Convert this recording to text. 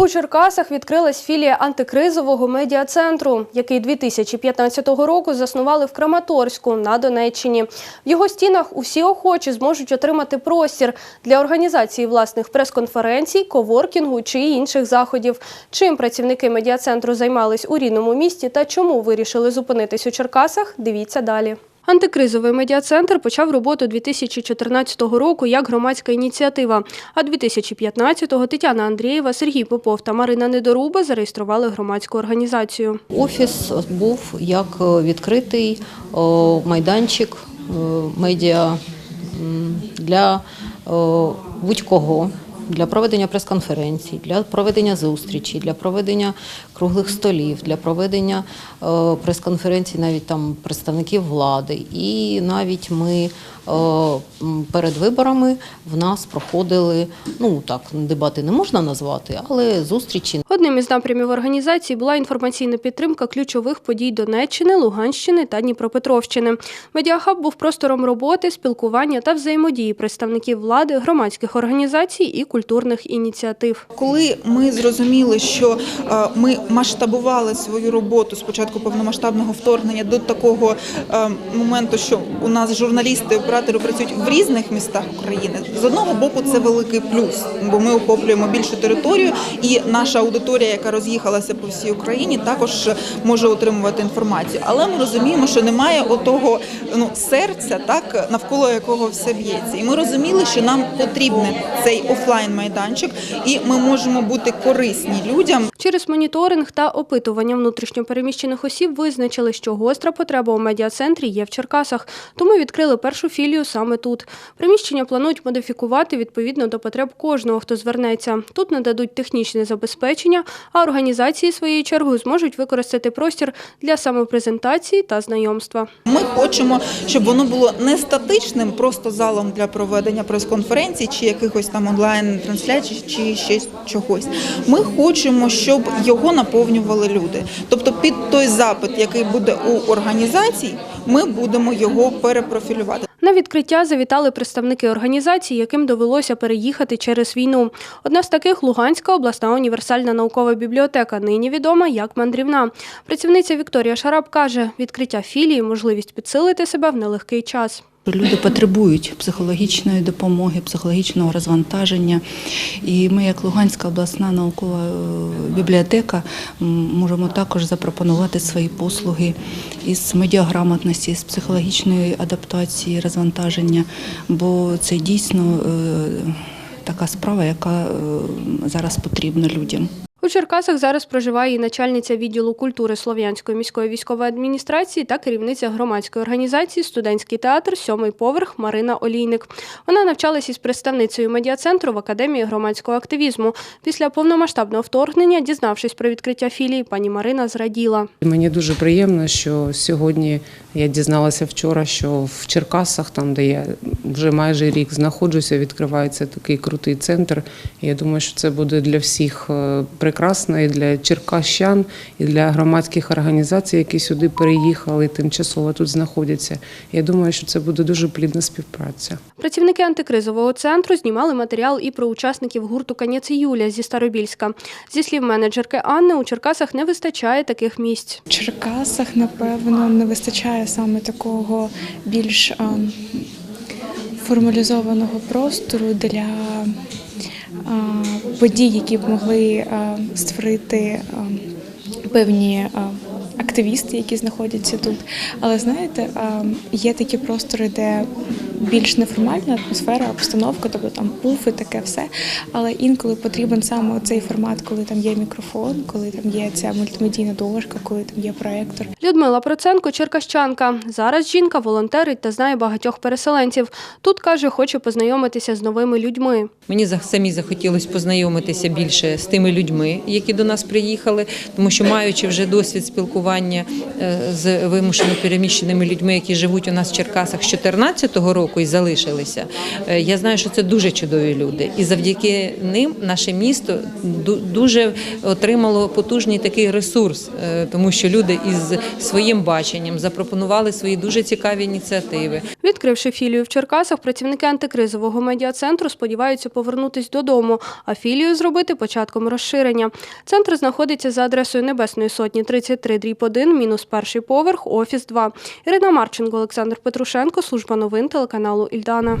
У Черкасах відкрилась філія антикризового медіа-центру, який 2015 року заснували в Краматорську на Донеччині. В його стінах усі охочі зможуть отримати простір для організації власних прес-конференцій, коворкінгу чи інших заходів. Чим працівники медіа-центру займались у рідному місті та чому вирішили зупинитись у Черкасах, дивіться далі. Антикризовий медіа-центр почав роботу 2014 року як громадська ініціатива. А 2015-го Тетяна Андрієва, Сергій Попов та Марина Недоруба зареєстрували громадську організацію. Офіс був як е, відкритий майданчик е, медіа для будь-кого. Для проведення прес-конференцій, для проведення зустрічей, для проведення круглих столів, для проведення е, прес-конференцій навіть там представників влади. І навіть ми перед виборами в нас проходили, ну так, дебати не можна назвати, але зустрічі Одним із напрямів організації була інформаційна підтримка ключових подій Донеччини, Луганщини та Дніпропетровщини. Медіахаб був простором роботи, спілкування та взаємодії представників влади, громадських організацій і культурних ініціатив. Коли ми зрозуміли, що е, ми масштабували свою роботу з початку повномасштабного вторгнення до такого е, моменту, що у нас журналісти, оператори працюють в різних містах України, з одного боку це великий плюс, бо ми охоплюємо більшу територію, і наша аудиторія, яка роз'їхалася по всій Україні, також може отримувати інформацію. Але ми розуміємо, що немає отого ну серця, так навколо якого все б'ється. І ми розуміли, що нам потрібен цей офлайн майданчик, і ми можемо бути корисні людям. Через моніторинг та опитування внутрішньопереміщених осіб визначили, що гостра потреба у медіа-центрі є в Черкасах, тому відкрили першу філію саме тут. Приміщення планують модифікувати відповідно до потреб кожного, хто звернеться. Тут нададуть технічне забезпечення, а організації своєю чергою зможуть використати простір для самопрезентації та знайомства. Ми хочемо, щоб воно було не статичним, просто залом для проведення прес-конференцій чи якихось там онлайн трансляцій, чи ще чогось. Ми хочемо, щоб його наповнювали люди. Тобто, під той запит, який буде у організацій, ми будемо його перепрофілювати. На відкриття завітали представники організацій, яким довелося переїхати через війну. Одна з таких Луганська обласна універсальна наукова бібліотека, нині відома як мандрівна. Працівниця Вікторія Шараб каже, відкриття філії можливість підсилити себе в нелегкий час. Люди потребують психологічної допомоги, психологічного розвантаження. І ми, як Луганська обласна наукова е, бібліотека, можемо також запропонувати свої послуги із медіаграмотності, з психологічної адаптації, розвантаження, бо це дійсно е, така справа, яка е, зараз потрібна людям. У Черкасах зараз проживає і начальниця відділу культури Слов'янської міської військової адміністрації та керівниця громадської організації Студентський театр Сьомий поверх Марина Олійник. Вона навчалась із представницею медіа-центру в академії громадського активізму. Після повномасштабного вторгнення, дізнавшись про відкриття філії, пані Марина зраділа. Мені дуже приємно, що сьогодні я дізналася вчора, що в Черкасах, там де я вже майже рік знаходжуся, відкривається такий крутий центр. Я думаю, що це буде для всіх е, прекрасно і для черкащан, і для громадських організацій, які сюди переїхали, тимчасово тут знаходяться. Я думаю, що це буде дуже плідна співпраця. Працівники антикризового центру знімали матеріал і про учасників гурту Канець Юля зі Старобільська. Зі слів менеджерки Анни, у Черкасах не вистачає таких місць. В Черкасах, напевно, не вистачає саме такого більш формалізованого простору для подій, які б могли створити певні активісти, які знаходяться тут. Але знаєте, є такі простори, де більш неформальна атмосфера, обстановка, тобто там пуфи, таке все. Але інколи потрібен саме цей формат, коли там є мікрофон, коли там є ця мультимедійна дошка, коли там є проектор. Людмила Проценко – черкащанка. Зараз жінка волонтерить та знає багатьох переселенців. Тут, каже, хоче познайомитися з новими людьми. Мені самі захотілося познайомитися більше з тими людьми, які до нас приїхали, тому що маючи вже досвід спілкування е, з вимушено переміщеними людьми, які живуть у нас в Черкасах з 2014 року, року і залишилися. Е, Я знаю, що це дуже чудові люди, і завдяки ним наше місто дуже отримало потужний такий ресурс, е, тому що люди із своїм баченням запропонували свої дуже цікаві ініціативи. Відкривши філію в Черкасах, працівники антикризового медіа-центру сподіваються повернутись додому, а філію зробити початком розширення. Центр знаходиться за адресою Небесної Сотні 33 дріб 1, мінус перший поверх, офіс 2. Ірина Марченко, Олександр Петрушенко, служба новин телеканалу Ільдана.